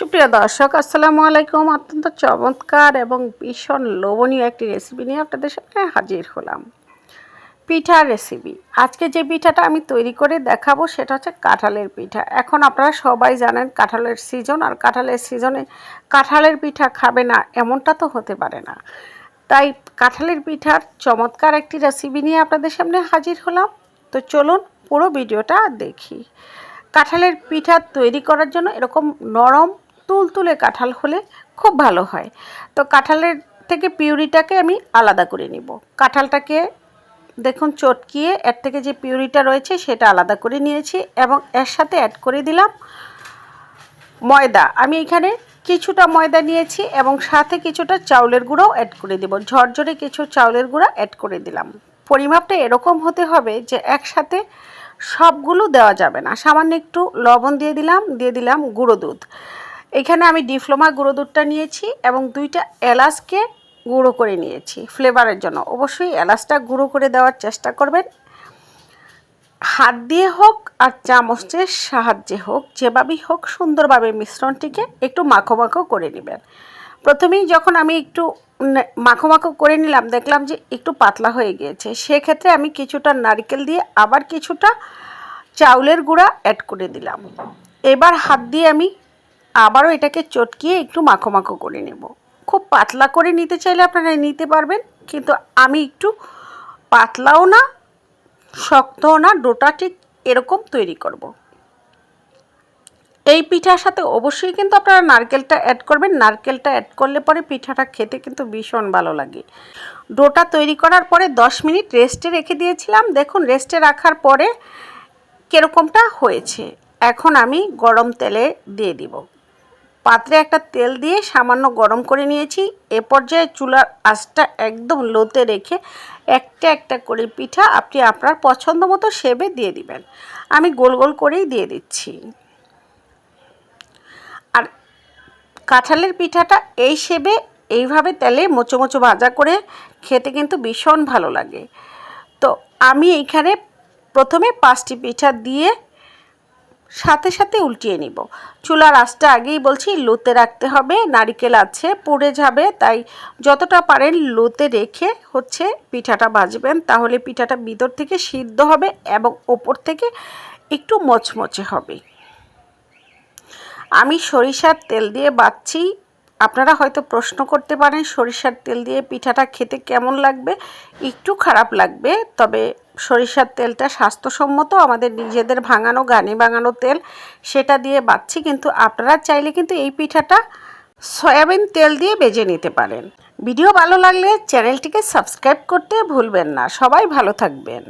সুপ্রিয় দর্শক, আসসালামু আলাইকুম। অত্যন্ত চমৎকার এবং ভীষণ লোভনীয় একটি রেসিপি নিয়ে আপনাদের সামনে হাজির হলাম। পিঠার রেসিপি আজকে যে পিঠাটা আমি তৈরি করে দেখাবো, সেটা হচ্ছে কাঁঠালের পিঠা। এখন আপনারা সবাই জানেন কাঁঠালের সিজন আর কাঁঠালের সিজনে কাঁঠালের পিঠা খাবে না, এমনটা তো হতে পারে না। তাই কাঁঠালের পিঠার চমৎকার একটি রেসিপি নিয়ে আপনাদের সামনে হাজির হলাম। তো চলুন পুরো ভিডিওটা দেখি। কাঁঠালের পিঠা তৈরি করার জন্য এরকম নরম তুলতুলে কাঁঠাল হলে খুব ভালো হয়। তো কাঁঠালের থেকে পিউরিটাকে আমি আলাদা করে নিব। কাঁঠালটাকে দেখুন চটকিয়ে এর থেকে যে পিউরিটা রয়েছে সেটা আলাদা করে নিয়েছি এবং এর সাথে অ্যাড করে দিলাম ময়দা। আমি এখানে কিছুটা ময়দা নিয়েছি এবং সাথে কিছুটা চাউলের গুঁড়োও অ্যাড করে দেব। ঝরঝরে কিছু চাউলের গুঁড়া অ্যাড করে দিলাম। পরিমাপটা এরকম হতে হবে যে একসাথে সবগুলো দেওয়া যাবে না। সামান্য একটু লবণ দিয়ে দিলাম দিয়ে দিলাম গুঁড়ো দুধ। এখানে আমি ডিপ্লোমা গুঁড়ো দুধটা নিয়েছি এবং দুইটা এলাচকে গুঁড়ো করে নিয়েছি ফ্লেভারের জন্য। অবশ্যই এলাচটা গুঁড়ো করে দেওয়ার চেষ্টা করবেন। হাত দিয়ে হোক আর চামচের সাহায্যে হোক, যেভাবেই হোক সুন্দরভাবে মিশ্রণটিকে একটু মাখো মাখো করে নেবেন। প্রথমেই যখন আমি একটু মাখো মাখো করে নিলাম, দেখলাম যে একটু পাতলা হয়ে গিয়েছে। সেক্ষেত্রে আমি কিছুটা নারকেল দিয়ে আবার কিছুটা চাউলের গুঁড়া অ্যাড করে দিলাম। এবার হাত দিয়ে আমি আবারও এটাকে চটকিয়ে একটু মাখো মাখো করে নেব। খুব পাতলা করে নিতে চাইলে আপনারা নিতে পারবেন, কিন্তু আমি একটু পাতলাও না, শক্তও না, ডোটা ঠিক এরকম তৈরি করব। এই পিঠার সাথে অবশ্যই কিন্তু আপনারা নারকেলটা অ্যাড করবেন। নারকেলটা অ্যাড করলে পরে পিঠাটা খেতে কিন্তু ভীষণ ভালো লাগে। ডোটা তৈরি করার পরে 10 মিনিট রেস্টে রেখে দিয়েছিলাম। দেখুন, রেস্টে রাখার পরে কীরকমটা হয়েছে? এখন আমি গরম তেলে দিয়ে দিব। পাত্রে একটা তেল দিয়ে সামান্য গরম করে নিয়েছি। এ পর্যায়ে চুলার আঁচটা একদম লোতে রেখে একটা একটা করে পিঠা আপনি আপনার পছন্দ মতো সেবে দিয়ে দিবেন। আমি গোল গোল করেই দিয়ে দিচ্ছি। আর কাঁঠালের পিঠাটা এই সেবে এইভাবে তেলে মোচো মোচো ভাজা করে খেতে কিন্তু ভীষণ ভালো লাগে। তো আমি এইখানে প্রথমে পাঁচটি পিঠা দিয়ে সাথে সাথে উল্টিয়ে নিব। চুলার আঁচটা আগেই বলছি, লোতে রাখতে হবে। নারিকেল আছে, পড়ে যাবে, তাই যতটা পারেন লোতে রেখে হচ্ছে পিঠাটা ভাজবেন তাহলে পিঠাটা ভিতর থেকে সিদ্ধ হবে এবং ওপর থেকে একটু মচমচে হবে। আমি সরিষার তেল দিয়ে বাচ্ছি আপনারা হয়তো প্রশ্ন করতে পারেন, সরিষার তেল দিয়ে পিঠাটা খেতে কেমন লাগবে? একটু খারাপ লাগবে, তবে সরিষার তেলটা স্বাস্থ্যসম্মত, আমাদের নিজেদের ভাঙানো গানে ভাঙানো তেল সেটা দিয়ে বাচ্ছি কিন্তু আপনারা চাইলে কিন্তু এই পিঠাটা সয়াবিন তেল দিয়ে বেজে নিতে পারেন। ভিডিও ভালো লাগলে চ্যানেলটিকে সাবস্ক্রাইব করতে ভুলবেন না। সবাই ভালো থাকবেন।